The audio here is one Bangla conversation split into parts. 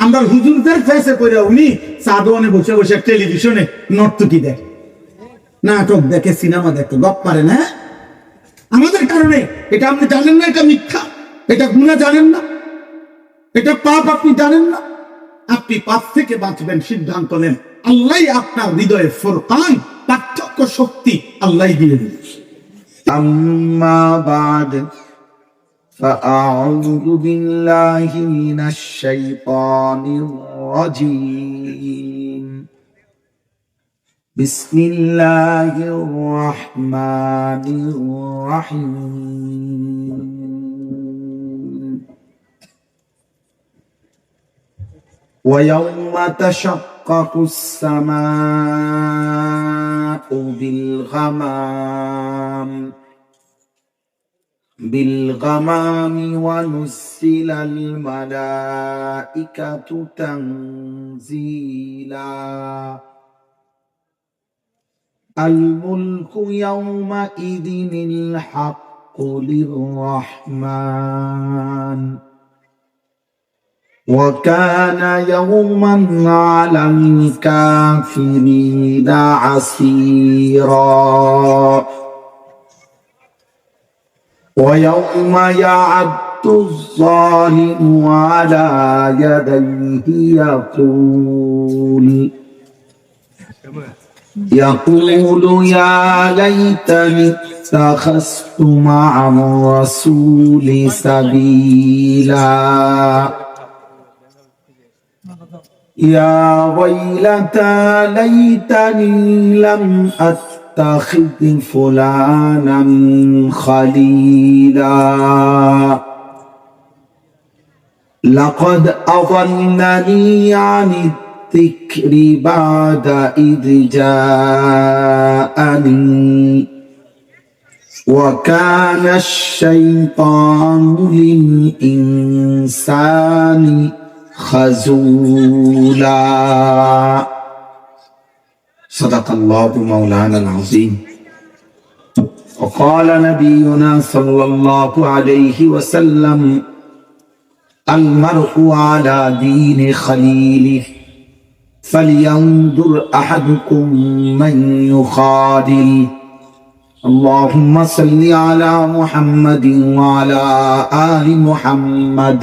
আমরা হুজুরদের ফেসে করে উনি সাদোয়ানে বসে বসে টেলিভিশনে নর্তকি দেখে, নাটক দেখে, সিনেমা দেখে, গপ পারে না? আমাদের কারণে এটা আপনি জানেন না, এটা মিথ্যা। এটা গুণা জানেন না। এটা পাপ আপনি জানেন না। আপনি পাপ থেকে বাঁচবেন, সিদ্ধান্ত নেন। আল্লাহ আপনার হৃদয়ে ফোরকান, পার্থক্য শক্তি আল্লাহ দিয়ে দিয়েছে। فأعوذ بالله من الشيطان الرجيم. بسم الله الرحمن الرحيم. ويوم تشقق السماء بالغمام. بالغمام ونزل الملائكة تنزيلا. الملك يومئذ الحق للرحمن. وكان يوما على الكافرين عسيرا. ويوم يعد الظالم على يديه يقول يقول يا ليتني اتخذت مع الرسول سبيلا. يا ويلتى ليتني لم أتخذ فلانا خليلا. لقد أضلني عن الذكر بعد إذ جاءني. وكان الشيطان للإنسان خزولا صدق الله مولانا العظيم. وقال نبينا صلى الله عليه وسلم المرء على دين خليله فلينظر أحدكم من يخادل. اللهم صل على محمد وعلى آل محمد.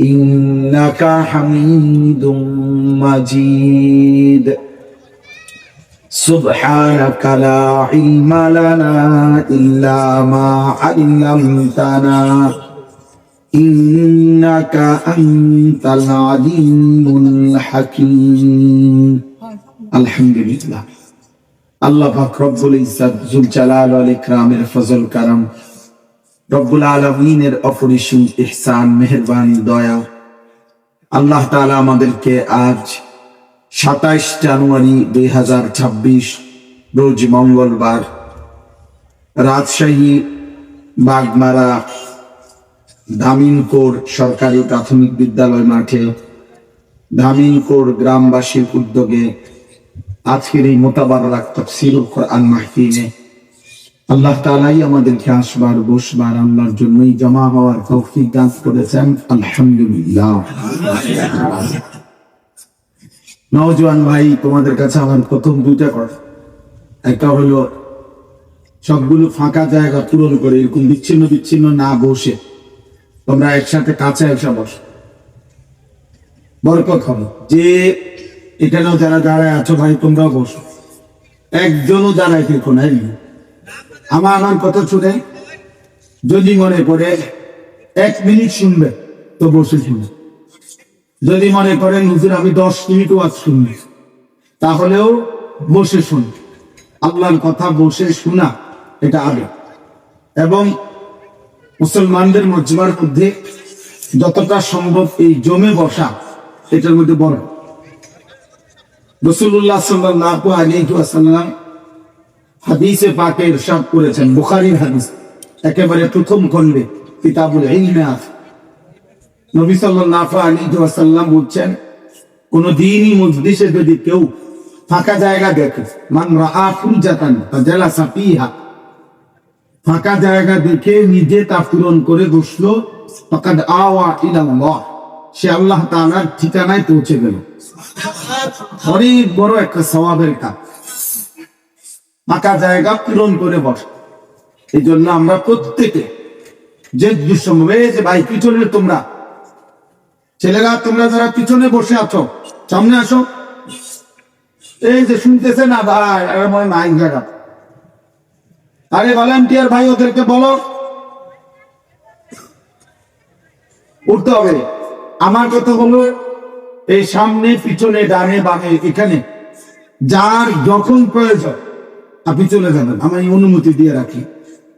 انك حميد مجيد سبحانك لا علم لنا الا ما علمتنا إنك أنت العليم الحكيم الحمد لله আল্লাহ পাক রব্বুল ইজ্জত জুল জালাল ওয়াল ইকরামের ফজল কারাম রব্বুল আলামিনের অপরিসীম ইহসান, মেহেরবানি, দয়া। আল্লাহ তালা আমাদেরকে আজ সাতাইশ জানুয়ারি দুই হাজার ছাব্বিশ, রোজ মঙ্গলবার রাজশাহী, বাগমারা ধামিনকোর সরকারি প্রাথমিক বিদ্যালয় মাঠে ধামিনকোর গ্রামবাসীর উদ্যোগে আজকের এই মোতাবারক তফসিরুল কোরআন মাহফিলে আল্লাহ তাআলাই আমাদেরকে আসবার, বসবার আল্লাহর জন্যই জমা হওয়ার তৌফিক দান করেছেন। আলহামদুলিল্লাহ। নওজোয়ান ভাই, তোমাদের কাছে আমার প্রথম দুইটা কথা। একটা হলো, সবগুলো ফাঁকা জায়গা পূরণ করে এরকম বিচ্ছিন্ন বিচ্ছিন্ন না বসে তোমরা একসাথে কাছে এসে বসো। বরকত হবে। যে এখানেও যারা দাঁড়ায় আছো ভাই, তোমরাও বসো। একজনও দাঁড়ায় দেখো নাই। আমার আমার কথা শুনে যদি মনে করে এক মিনিট শুনবে তো বসে শুনবে। যদি মনে করেন হুজুর, আমি দশ মিনিট ওয়াজ শুনবে, তাহলেও বসে শুন আল্লাহর কথা বসে শোনা, এটা আগে। এবং মুসলমানদের মজমার মধ্যে যতটা সম্ভব এই জমে বসা, এটার মধ্যে বড়। রসুল্লাহ সাল্লাল্লাহু আলাইহি ওয়াসাল্লাম হাদিসে পাকে ইরশাদ করেছেন, বুখারীর হাদিস। একেবারে প্রথম খণ্ডে কিতাবুল ইলমে আছে। নবী সাল্লাল্লাহু আলাইহি ওয়াসাল্লাম বলছেন, কোন দিনই মজলিসে যদি কেউ ফাঁকা জায়গা দেখে, মান রাআ ফুরজাতান ফাজালাসা ফিহা, ফাঁকা জায়গা দেখে নিজে তা পূরণ করে বসল, ফাকাদ আওয়া ইলাল্লাহ, সে আল্লাহ তাআলার ঠিকানায় পৌঁছে গেল। অনেক বড় একটা সওয়াবের কাজ। ফাঁকা জায়গা পূরণ করে বস। এই জন্য আমরা প্রত্যেকে যে দুঃসময় এই যে ভাই, পিছনে তোমরা। ছেলেরা, তোমরা যারা পিছনে বসে আছো, সামনে আসো। এই যে শুনতেছে না, ভাই নাই জায়গা আরে ভলান্টিয়ার ভাই, ওদেরকে বলো। উঠতে হবে। আমার কথা হলো, এই সামনে, পিছনে, ডানে, বামে, এখানে, যার যখন প্রয়োজন আপনি চলে যাবেন। আমি অনুমতি দিয়ে রাখি।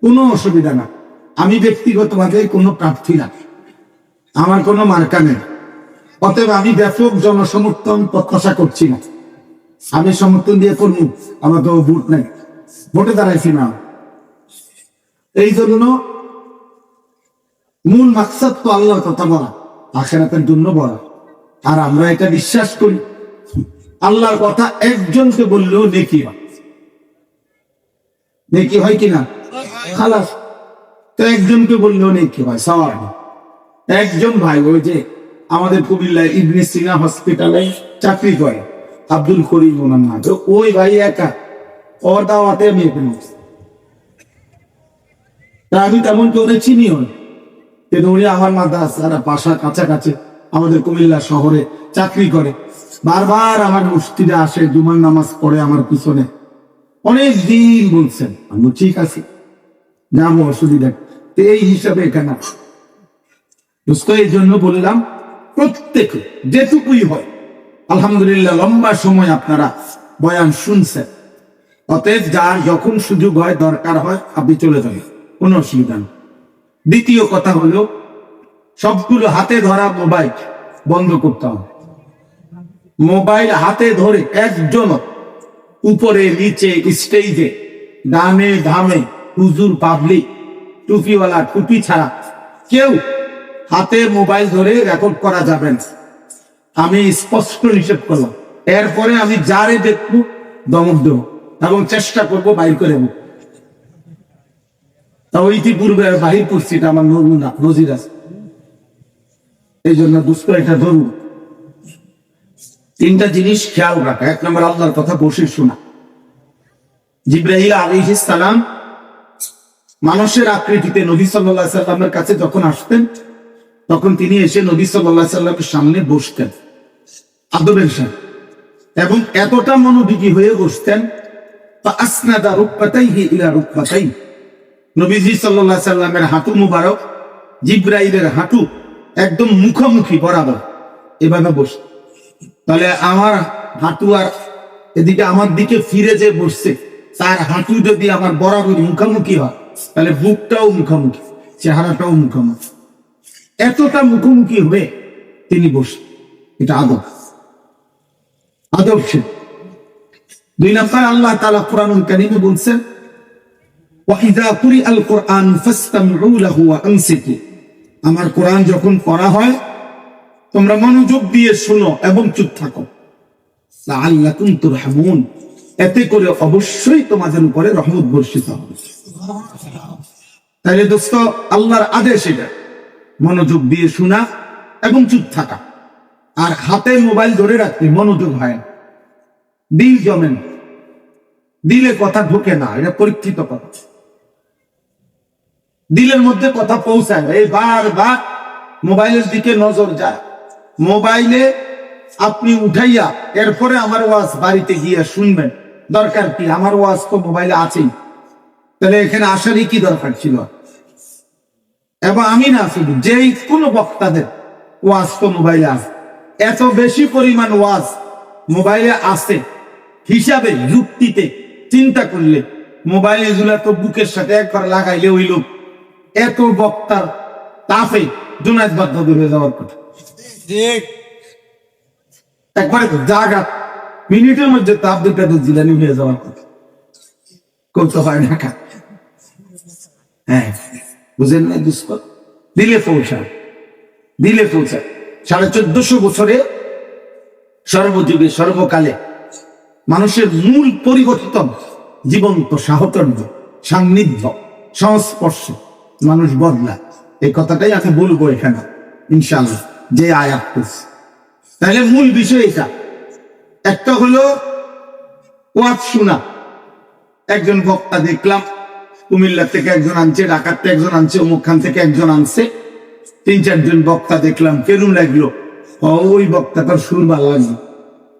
কোনো অসুবিধা না। আমি ব্যক্তিগতভাবে কোনো প্রার্থী না। আমার কোনো মার্কা নেই। অতএব আমি ব্যাপক জনসমর্থন প্রত্যাশা করছি না। আমি সমর্থন দিয়ে করব, আমার তো ভোট নেই। ভোটে দাঁড়াইছি না। এই জন্য মূল মাকসাদ তো আল্লাহর কথা বলা, আখেরাতের জন্য বলা। আর আমরা এটা বিশ্বাস করি। আল্লাহর কথা একজনকে বললেও নেকি হয়। নেকি হয় কিনা? খালাস। তো একজনকে বললেও নেকি হয় সবার একজন ভাই ওই যে আমাদের কুমিল্লায় ইবনে সিনা হসপিটালে চাকরি করে, আব্দুল করিম ওনার নাম। তো ওই ভাই একা, ওর দাওয়াতে আমি এখানে তা আমি তেমন কেউ চিনি হন কিন্তু উনি আমার মাদ্রাস আর বাসা কাছাকাছি আমাদের কুমিল্লা শহরে চাকরি করে। বারবার আমার মসজিদে আসে, জুমার নামাজ পড়ে আমার পিছনে। অনেক দিন বলছেন। আমি ঠিক আছে। যাব অসুবিধা। এই হিসাবে এখানে। দোস্ত, এই জন্য বললাম, প্রত্যেক যেটুকুই হয়, আলহামদুলিল্লাহ, লম্বা সময় আপনারা বয়ান শুনছেন। অতএব যার যখন সুযোগ হয়, দরকার হয়, আপনি চলে যাবেন। কোনো অসুবিধা নেই। দ্বিতীয় কথা হলো, সবগুলো হাতে ধরা মোবাইল বন্ধ করতে হবে। মোবাইল হাতে ধরে একজন উপরে, নিচে স্টেজে ডানে, ধামে, হুজুর পাবলিক টুপিওয়ালা, টুপি ছাড়া কেউ হাতে মোবাইল ধরে রেকর্ড করা যাবে না। আমি স্পষ্ট নিষেধ করলাম। এরপরে আমি যারে দেখব দমক দেব এবং চেষ্টা করব বাইর করে নেব তাও ইতিপূর্বে বাহির করছি, এটা আমার নজির আছে। এই জন্য দুষ্ট এটা ধরুন তিনটা জিনিস খেয়াল রাখা। এক নম্বর, আল্লাহর কথা বসে শোনা। জিব্রাহিল আলাইহিস সালাম মানুষের আকৃতিতে নবী সাল্লাহ সাল্লামের কাছে যখন আসতেন, তখন তিনি এসে নবী সাল্লাহ সাল্লামের সামনে বসতেন। আদবের সাথে এবং এতটা মনোযোগী হয়ে বসতেন আসনাদা রূপপাতাইহি ইলা রূপপাতাই নবীজি সাল্লাহ সাল্লামের হাঁটু মুবারক, জিব্রাইলের হাঁটু একদম মুখোমুখি বরাবর এভাবে বস তাহলে আমার হাঁটু আর এদিকে আমার দিকে ফিরে যে বসছে, তার হাঁটু যদি আমার বরাবর মুখোমুখি হয়, তাহলে বুকটাও মুখোমুখি, চেহারাটাও মুখোমুখি। এতটা মুখোমুখি হয়ে তিনি বস এটা আদব। আদব সে। দুই নম্বর আল্লাহ তালা কোরআন কারিমে বলছেন ওয়াইদা কুরি আল কোরআন ফাস্তামিউ লাহু ওয়া আনসিতু আমার কোরআন যখন পড়া হয় তোমরা মনোযোগ দিয়ে শোনো এবং চুপ থাকো। এতে করে অবশ্যই তোমাদের উপরে রহমত বর্ষিত হবে। তাহলে দোস্ত, আল্লাহর আদেশ এটা। মনোযোগ দিয়ে শোনা এবং চুপ থাকা। আর হাতে মোবাইল ধরে রাখতে মনোযোগ হয় না। দিল জমেন দিলে কথা ঢোকে না, এটা পরীক্ষিত কথা। দিলের মধ্যে কথা পৌঁছায় এই বারবার মোবাইলের দিকে নজর যায়। মোবাইলে আপনি উঠাইয়া এরপরে আমার ওয়াজ বাড়িতে গিয়ে শুনবেন। দরকার কি? আমার ওয়াজ তো মোবাইলে আছেই। তাহলে এখানে আসারই কি দরকার ছিল? এবং আমি না শুধু, যেই কোনো বক্তাদের ওয়াজ তো মোবাইলে আছে। এত বেশি পরিমাণ ওয়াজ মোবাইলে আছে। হিসাবে যুক্তিতে চিন্তা করলে মোবাইল এগুলা তো বুকের সাথে একবার লাগাইলে ওই লোক এত বক্তার তাফে জুনাইদ বাধ্য হয়ে যাওয়ার কথা। একবারে জাগা। মিনিটের মধ্যে তাপ দুটা তো জিলানি হয়ে যাওয়ার কথা। করতে হয় না হ্যাঁ। বুঝেন না দুষ্ক দিলে পৌঁছা। দিলে পৌঁছা। সাড়ে চোদ্দশো বছরে সর্বযুগে সর্বকালে মানুষের মূল পরিবর্তন জীবন্ত সাহচর্য, সান্নিধ্য, সংস্পর্শ। মানুষ বদলা এই কথাটাই আমি বলব এখানে ইনশাল্লাহ যে আয়াত করছে তাহলে মূল বিষয় এটা একটা হলো ওয়াজ শোনা। একজন বক্তা দেখলাম, কুমিল্লা থেকে একজন আনছে, ঢাকার থেকে একজন আনছে, অমুক খান থেকে একজন আনছে। তিন চারজন বক্তা দেখলাম, কেরম লাগল? ওই বক্তাটার সুর ভালো লাগল।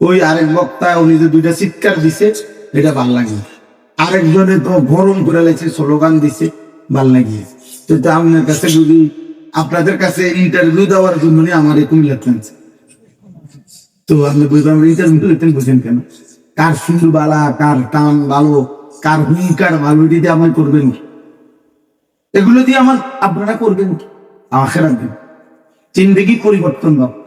ওই আরেক বক্তা, উনি যে দুইটা চিৎকার দিছে, এটা ভালো লাগে আরেকজনে তো গরম করে লাগছে স্লোগান দিছে, ভালো লাগে তো আপনার কাছে যদি আপনাদের কাছে ইন্টারভিউ দেওয়ার জন্য আমার এই কুমিল্লা টানছে তো আপনি বুঝলাম ইন্টারভিউ লেতেন বুঝেন কেন? কার সুর বালা, কার টান ভালো, কার হুঙ্কার ভালো, এটা দিয়ে আমার করবেন? এগুলো দিয়ে আমার, আপনারা করবেন? আমাকে রাখবেন জিন্দগি পরিবর্তন হবে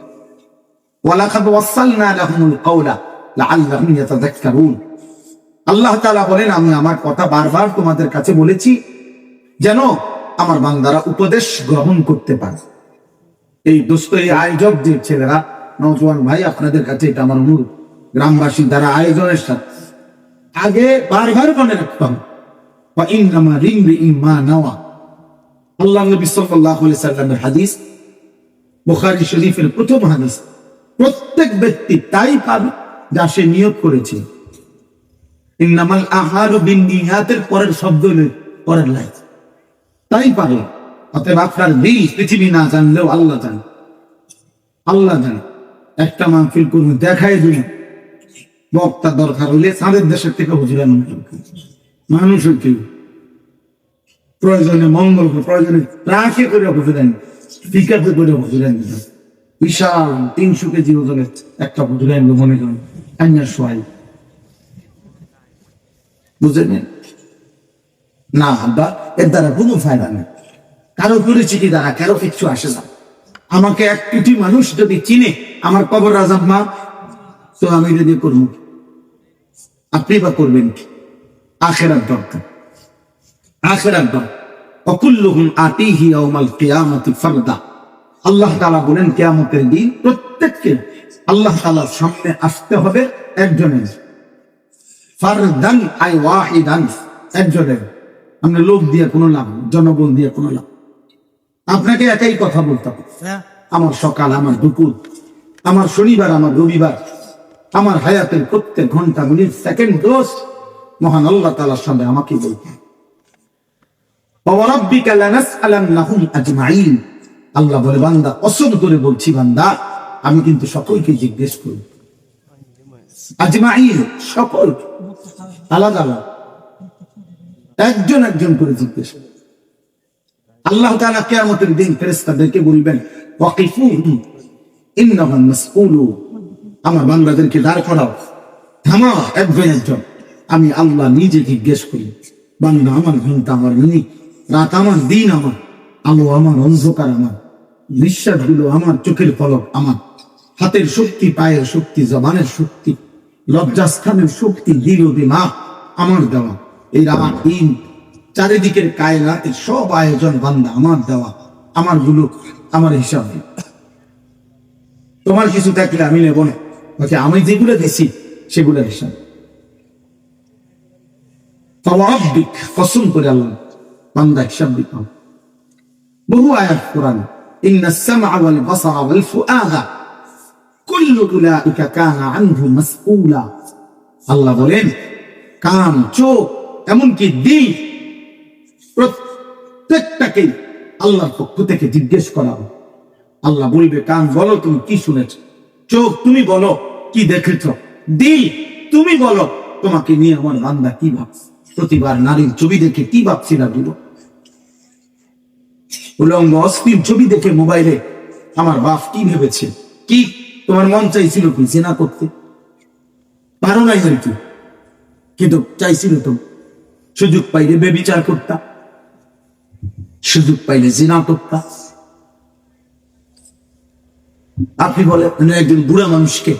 ওয়ালাকাদ ওয়াসালনা লাহুমুল কাওলা লাআল্লাহুম ইয়াতাযাক্কারুন। আল্লাহ তাআলা বলেন, আমি আমার কথা বারবার তোমাদের কাছে বলেছি, যেন আমার বান্দারা উপদেশ গ্রহণ করতে পারে। এই দোস্ত এই আয়োজক যে ছেলেরা নজওয়ান ভাই, আপনাদের কাছে এটা আমার অনুরোধ গ্রামবাসী দ্বারা আয়োজনের সাথে। আগে বারবার মনে রাখতাম আল্লাহ নবী সাল্লাল্লাহু আলাইহি সাল্লামের হাদিস, বুখারী শরীফের প্রথম হাদিস, প্রত্যেক ব্যক্তি তাই পাবে যা সে নিয়োগ করেছে। ইন্নামাল আহারু বিন নিহাতের পরের শব্দ পরের লাইন তাই পারে। অতএব আপনার দিল পৃথিবী না জানলেও আল্লাহ জানে। আল্লাহ জানে। একটা মাহফিল করুন দেখাই দিন। বক্তা দরকার হলে চাঁদের দেশের থেকে হুজুরেন মানুষ কেউ প্রয়োজনে মঙ্গল প্রয়োজনে রাখে করে হুজুরেন পিকাতে করে হুজুরেন বিশাল তিনশো কেজি ওজনের একটা হুজুরেন মনে করেন কান্যার সোয়াই বুঝলেন না আব্বা এর দ্বারা কোনো ফায়দা নেই। কারও পরিচিতি দ্বারা কারও কিচ্ছু আসে না। আমাকে এক কোটি মানুষ যদি চিনে, আমার কবর রাজাব মা, তো আমি যদি করব আপনি বা করবেন কি? আখেরার দরকার। আখেরার দরকার। অকুল্লুহুম আতিহি ইয়াউমাল কিয়ামতি ফারদা। আল্লাহ তাআলা বলেন, কিয়ামতের দিন প্রত্যেককে আল্লাহ তাআলার সামনে আসতে হবে একজনের। ফারদান আই ওয়াহিদান, একজনের। আমরা লোক দিয়ে কোনো লাভ জনবল দিয়ে কোনো লাভ আপনাকে একাই কথা বলতাম হ্যাঁ। আমার সকাল আমার দুপুর আমার শনিবার আমার রবিবার আমার হায়াতের প্রত্যেক ঘণ্টা মিনিট সেকেন্ড দোষ মহান আল্লাহ তালার সামনে আমাকে বলতেন আল্লাহ বলে বান্দা অসল করে বলছি বান্দা আমি কিন্তু সকলকে জিজ্ঞেস করি। আজমাইন সকল আলাদা আলাদা। একজন একজন করে জিজ্ঞেস। আল্লাহ তাআলা কিয়ামতের দিন ফেরেশতাদেরকে বলবেন আমার বান্দাদেরকে দাঁড় করাও। থামা একজন একজন। আমি আল্লাহ নিজে জিজ্ঞেস করি, বান্দা, আমার ঘণ্টা আমার মিনিট রাত আমার, দিন আমার, আলো আমার, অন্ধকার আমার, নিঃশ্বাসগুলো আমার, চোখের পলক আমার, হাতের শক্তি, পায়ের শক্তি, জবানের শক্তি, লজ্জাস্থানের শক্তি দিল দিমাগ আমার দেওয়া। এই রাহিম চারিদিকের কায়রাতের সব আয়োজন বান্দা আমার দেওয়া, আমারগুলো আমার হিসাব তোমার কিছু থাকলে আমি নেব না। ওকে, আমি যেগুলো দিছি, সেগুলো হিসাব কসম করে আল্লাহ বান্দা হিসাব দিতাম বহু আয়াত কোরআন, ইন্না ওয়াল ওয়াল ফুআদা উলাইকা কানা আনহু মাসউলা। আল্লাহ বলেন, কান, চোখ এমনকি দিল প্রত্যেকটাকে আল্লাহর পক্ষ থেকে জিজ্ঞেস করা হবে। আল্লাহ বলবে, কান বলো, তুমি কি শুনেছ? চোখ তুমি বলো, কি দেখেছ? দিল তুমি বলো, তোমাকে নিয়ে আমার বান্দা কি ভাবছ? প্রতিবার নারীর ছবি দেখে কি ভাবছি না বলো উলঙ্গ অস্থির ছবি দেখে মোবাইলে আমার বাপ কি ভেবেছে? কি? তোমার মন চাইছিল কি? জেনা করতে? পারো নাই আর কি কিন্তু চাইছিল তো সুযোগ পাইলে বেবিচার করতাম সুযোগ পাইলে জিনা করতাম আপনি বলেন একজন বুড়া মানুষকে